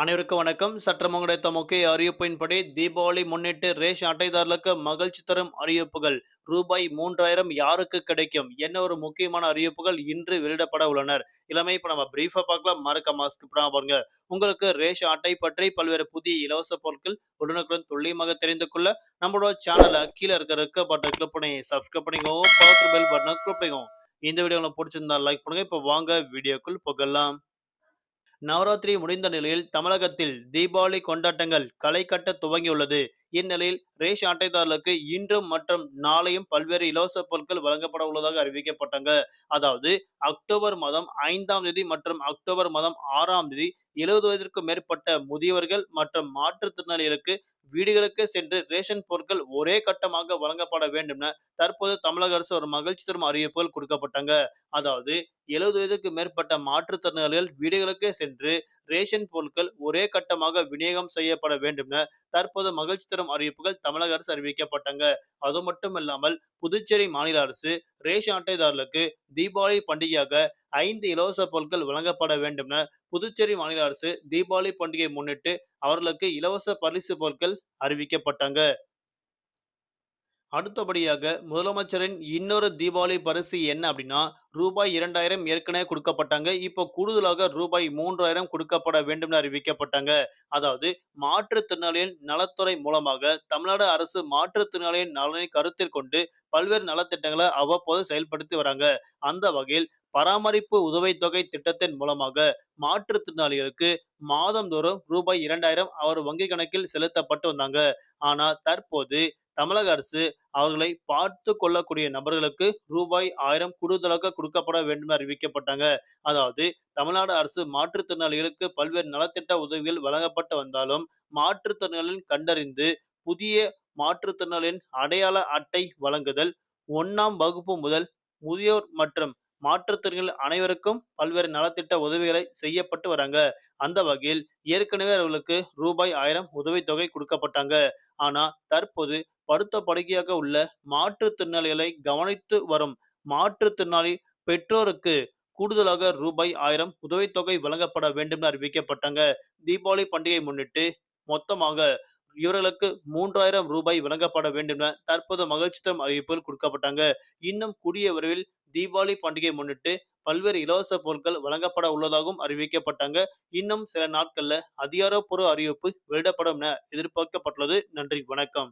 அனைவருக்கும் வணக்கம். சற்றம் கிடைத்த முக்கிய அறிவிப்பின்படி தீபாவளி முன்னிட்டு ரேஷன் அட்டைதாரர்களுக்கு மகிழ்ச்சி தரும் அறிவிப்புகள் ரூபாய் மூன்றாயிரம் யாருக்கு கிடைக்கும்? என்ன ஒரு முக்கியமான அறிவிப்புகள் இன்று வெளியிடப்பட உள்ளனர்? இளமை இப்ப நம்ம பிரீஃபா பார்க்கலாம். மறக்க மாஸ்க் பாருங்க. உங்களுக்கு ரேஷன் அட்டை பற்றி பல்வேறு புதிய இலவச பொருட்கள் உடனுக்குடன் துல்லியமாக தெரிந்து கொள்ள நம்மளோட சேனலை கீழே இருக்க இருக்க பட்டன் கிளிக் பண்ணி சப்ஸ்கிரைப் பண்ணிக்கோங்க பக்கத்து பெல் பட்டனை கிளிக் பண்ணிக்கோங்க இந்த வீடியோ உங்களுக்கு பிடிச்சிருந்தா லைக் பண்ணுங்க. இப்போ வாங்க வீடியோக்குள் போகலாம். நவராத்திரி முடிந்த நிலையில் தமிழகத்தில் தீபாவளி கொண்டாட்டங்கள் களை கட்ட துவங்கியுள்ளது. இந்நிலையில் ரேஷன் அட்டைதாரர்களுக்கு இன்றும் மற்றும் நாளையும் பல்வேறு இலவச பொருட்கள் வழங்கப்பட உள்ளதாக அறிவிக்கப்பட்டாங்க. அதாவது அக்டோபர் மாதம் ஐந்தாம் தேதி மற்றும் அக்டோபர் மாதம் ஆறாம் தேதி எழுபது வயதிற்கு மேற்பட்ட முதியவர்கள் மற்றும் மாற்றுத்திறனாளிகளுக்கு வீடுகளுக்கு சென்று ரேஷன் பொருட்கள் ஒரே கட்டமாக வழங்கப்பட வேண்டும் என தற்போது தமிழக அரசு ஒரு மகிழ்ச்சி தரும் அறிவிப்புகள் கொடுக்கப்பட்டாங்க. அதாவது எழுபது வயதுக்கு மேற்பட்ட மாற்றுத்திறனாளிகள் வீடுகளுக்கு சென்று ரேஷன் பொருட்கள் ஒரே கட்டமாக விநியோகம் செய்யப்பட வேண்டும் என தற்போது மகிழ்ச்சி தரும் அறிவிப்புகள் தமிழக அரசு அறிவிக்கப்பட்டாங்க. அது மட்டும் இல்லாமல் புதுச்சேரி மாநில அரசு ரேஷன் அட்டைதாரர்களுக்கு தீபாவளி பண்டிகையாக ஐந்து இலவச பொருட்கள் வழங்கப்பட வேண்டும் என புதுச்சேரி மாநில அரசு தீபாவளி பண்டிகையை முன்னிட்டு அவர்களுக்கு இலவச பரிசு பொருட்கள் அறிவிக்கப்பட்டாங்க. அடுத்தபடியாக முதலமைச்சரின் இன்னொரு தீபாவளி பரிசு என்ன அப்படின்னா ரூபாய் இரண்டாயிரம் ஏற்கனவே கொடுக்கப்பட்டாங்க. இப்போ கூடுதலாக ரூபாய் மூன்றாயிரம் கொடுக்கப்பட வேண்டும் என அறிவிக்கப்பட்டாங்க. அதாவது மாற்றுத்திறனாளியின் நலத்துறை மூலமாக தமிழ்நாடு அரசு மாற்றுத்திறனாளியின் நலனை கருத்தில் கொண்டு பல்வேறு நலத்திட்டங்களை அவ்வப்போது செயல்படுத்தி வராங்க. அந்த வகையில் பராமரிப்பு உதவித்தொகை திட்டத்தின் மூலமாக மாற்றுத்திறனாளிகளுக்கு மாதந்தோறும் ரூபாய் இரண்டாயிரம் அவர் வங்கி கணக்கில் செலுத்தப்பட்டு வந்தாங்க. ஆனால் தற்போது தமிழக அரசு அவர்களை பார்த்து கொள்ளக்கூடிய நபர்களுக்கு ரூபாய் ஆயிரம் கூடுதலாக கொடுக்கப்பட வேண்டும் அறிவிக்கப்பட்டாங்க. அதாவது தமிழ்நாடு அரசு மாற்றுத்திறனாளிகளுக்கு பல்வேறு நலத்திட்ட உதவிகள் வழங்கப்பட்டு வந்தாலும் மாற்றுத்திறனாளிகள் கண்டறிந்து புதிய மாற்றுத்திறனாளியின் அடையாள அட்டை வழங்குதல் ஒன்னாம் வகுப்பு முதல் முதியோர் மற்றும் மாற்றுத்திறனாளிகள் அனைவருக்கும் பல்வேறு நலத்திட்ட உதவிகளை செய்யப்பட்டு வராங்க. அந்த வகையில் ஏற்கனவே அவர்களுக்கு ரூபாய் ஆயிரம் உதவித்தொகை கொடுக்கப்பட்டாங்க. ஆனா தற்போது படுத்த படுக்கையாக உள்ள மாற்றுத்திறனாளிகளை கவனித்து வரும் மாற்றுத்திறனாளி பெற்றோருக்கு கூடுதலாக ரூபாய் ஆயிரம் உதவித்தொகை வழங்கப்பட வேண்டும் என அறிவிக்கப்பட்டாங்க. தீபாவளி பண்டிகை முன்னிட்டு மொத்தமாக இவர்களுக்கு மூன்றாயிரம் ரூபாய் வழங்கப்பட வேண்டும் என தற்போது மகிழ்ச்சி தரும் அறிவிப்புகள் கொடுக்கப்பட்டாங்க. இன்னும் கூடிய விரைவில் தீபாவளி பண்டிகை முன்னிட்டு பல்வேறு இலவச பொருட்கள் வழங்கப்பட உள்ளதாகவும் அறிவிக்கப்பட்டாங்க. இன்னும் சில நாட்கள்ல அதிகாரப்பூர்வ அறிவிப்பு வெளியிடப்படும் என எதிர்பார்க்கப்பட்டுள்ளது. நன்றி வணக்கம்.